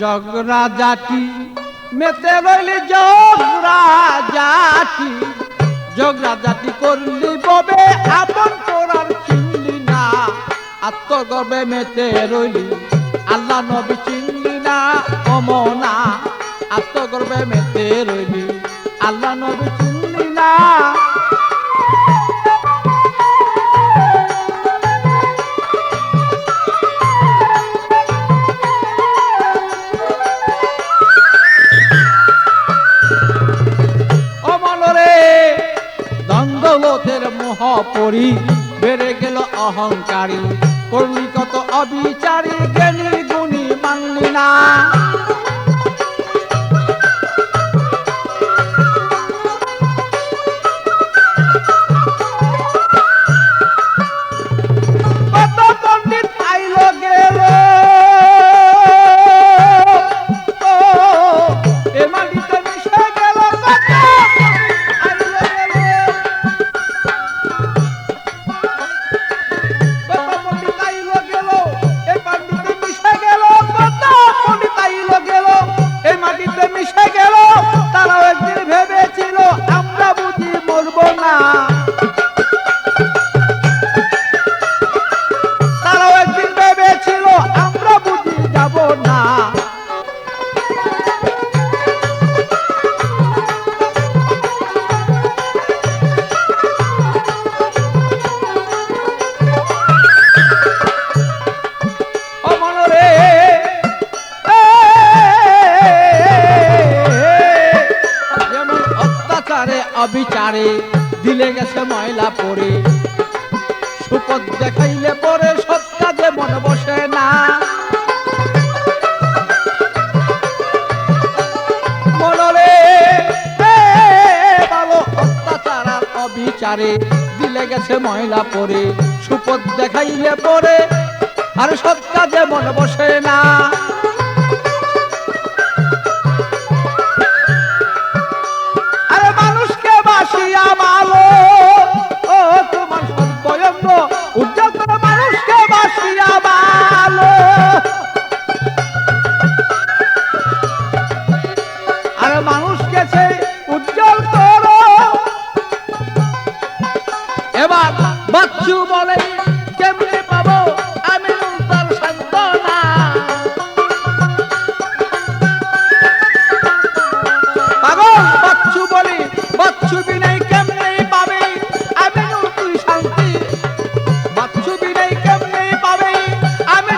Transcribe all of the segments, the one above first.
জগরা জাতি, মেতে রইলি জগরা জাতি। জগরা জাতি করলি ববে, আপন করার চিনলি না। আত্মগর্বে মেতে রইলি, আল্লাহ নবী চিনলি না, অমনা। আত্মগর্বে মেতে রইলি, আল্লাহ নবী চিনলি না। পরি বেড়ে গেল অহংকারী। করলি কত অবিচারী জ্ঞানী গুণী মানলি না। অত্যাচারে অবিচারে, দিলে গেছে ময়লা পরে। সুপদ দেখাইলে পরে সৎ কাজে মন বসে না। অবিচারে, দিলে গেছে ময়লা পরে। সুপদ দেখাইলে পরে আর সৎ কাজে মন বসে না। বাচ্চু বলে, কেমনে পাবো? আমি তার সান্ত্বনা পাগল, বাচ্চু বলি, বাচ্চু বিনাই পাবে? আমি শান্তি। বাচ্চু বিনাই কেমনে পাবে? আমি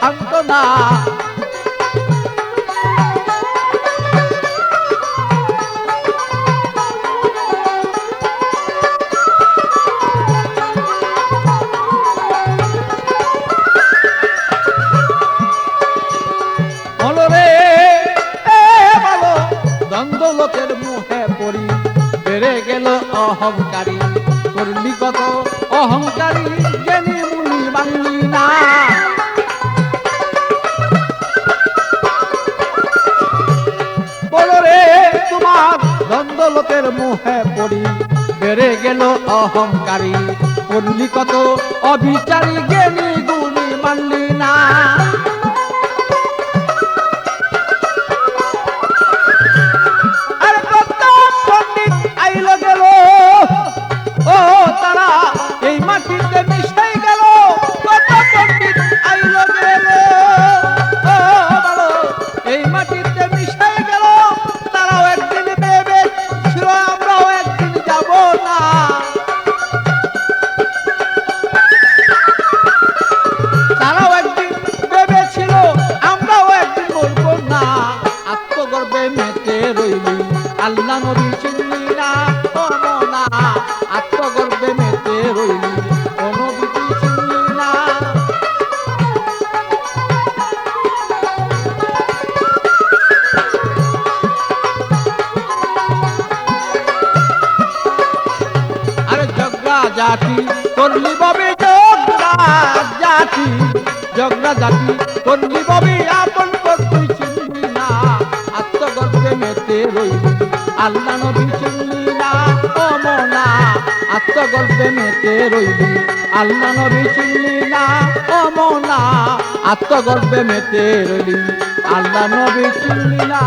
সান্ত্বনা দ্বন্দ্ব লোকের মুখে পড়ি। বেড়ে গেল অহংকারী। করলি কত অহংকারী জ্ঞানী মুনি মানলি না। মুখে পড়ি। বেড়ে গেল অহংকারী। করলি কত অবিচারী জ্ঞানী গুণী মানলি না। আত্মগর্বে মেতে রইলি। আল্লাহ নবী চিনলি না কোনো না আত্মগর্বে মেতে রইলি। জাতি, করলি ববে জগরা জাতি। জগরা জাতি, করলি ববে আপন রইলি আল্লাহ নবী চিল্লিলা ও মোনা আত্মগল্পে মেতে রইলি। আল্লাহ নবী চিল্লিলা ও মোনা আত্মগল্পে মেতে রইলি। আল্লাহ নবী চিনলি না